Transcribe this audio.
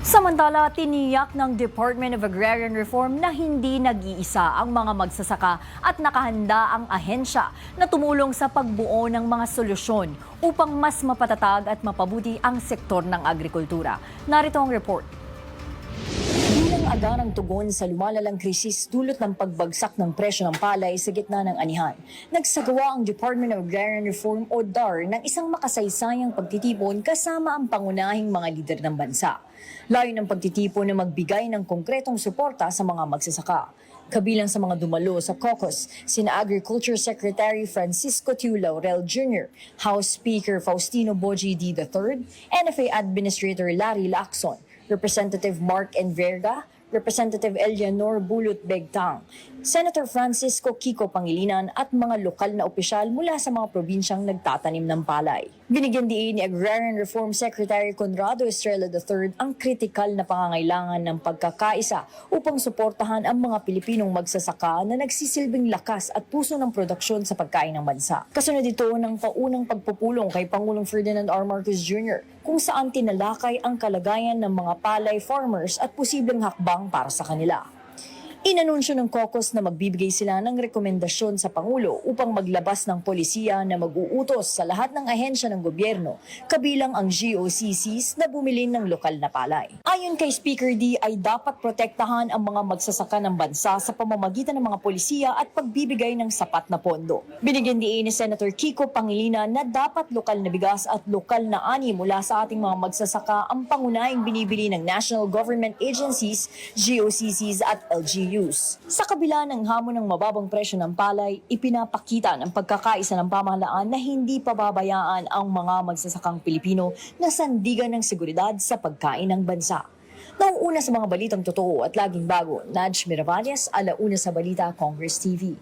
Samantala, tiniyak ng Department of Agrarian Reform na hindi nag-iisa ang mga magsasaka at nakahanda ang ahensya na tumulong sa pagbuo ng mga solusyon upang mas mapatatag at mapabuti ang sektor ng agrikultura. Narito ang report. Agarang tugon sa lumalalang krisis dulot ng pagbagsak ng presyo ng palay sa gitna ng anihan, nagsagawa ang Department of Agrarian Reform o DAR ng isang makasaysayang pagtitipon kasama ang pangunahing mga lider ng bansa. Layo ng pagtitipon na magbigay ng konkretong suporta sa mga magsasaka. Kabilang sa mga dumalo sa caucus, sina Agriculture Secretary Francisco Tiu Laurel Jr., House Speaker Faustino Boji D. III, NFA Administrator Larry Lacson, Representative Mark Enverga, Representative Eleanor Bulut Begtang, Senator Francisco Kiko Pangilinan at mga lokal na opisyal mula sa mga probinsyang nagtatanim ng palay. Binigyan diin ni Agrarian Reform Secretary Conrado Estrella III ang kritikal na pangangailangan ng pagkakaisa upang suportahan ang mga Pilipinong magsasaka na nagsisilbing lakas at puso ng produksyon sa pagkain ng bansa. Kasunod ito ng paunang pagpupulong kay Pangulong Ferdinand R. Marcos Jr. kung saan tinalakay ang kalagayan ng mga palay farmers at posibleng hakbang para sa kanila. Inanunsyo ng caucus na magbibigay sila ng rekomendasyon sa Pangulo upang maglabas ng polisiya na mag-uutos sa lahat ng ahensya ng gobyerno, kabilang ang GOCCs na bumili ng lokal na palay. Ayon kay Speaker D ay dapat protektahan ang mga magsasaka ng bansa sa pamamagitan ng mga polisiya at pagbibigay ng sapat na pondo. Binigyan diin ni Senator Kiko Pangilinan na dapat lokal na bigas at lokal na ani mula sa ating mga magsasaka ang pangunahing binibili ng national government agencies, GOCCs at LGUs. Sa kabila ng hamon ng mababang presyo ng palay, ipinapakita ng pagkakaisa ng pamahalaan na hindi pababayaan ang mga magsasakang Pilipino na sandigan ng seguridad sa pagkain ng bansa. Nauuna sa mga balitang totoo at laging bago, Naj Miravalles, alauna sa Balita, Congress TV.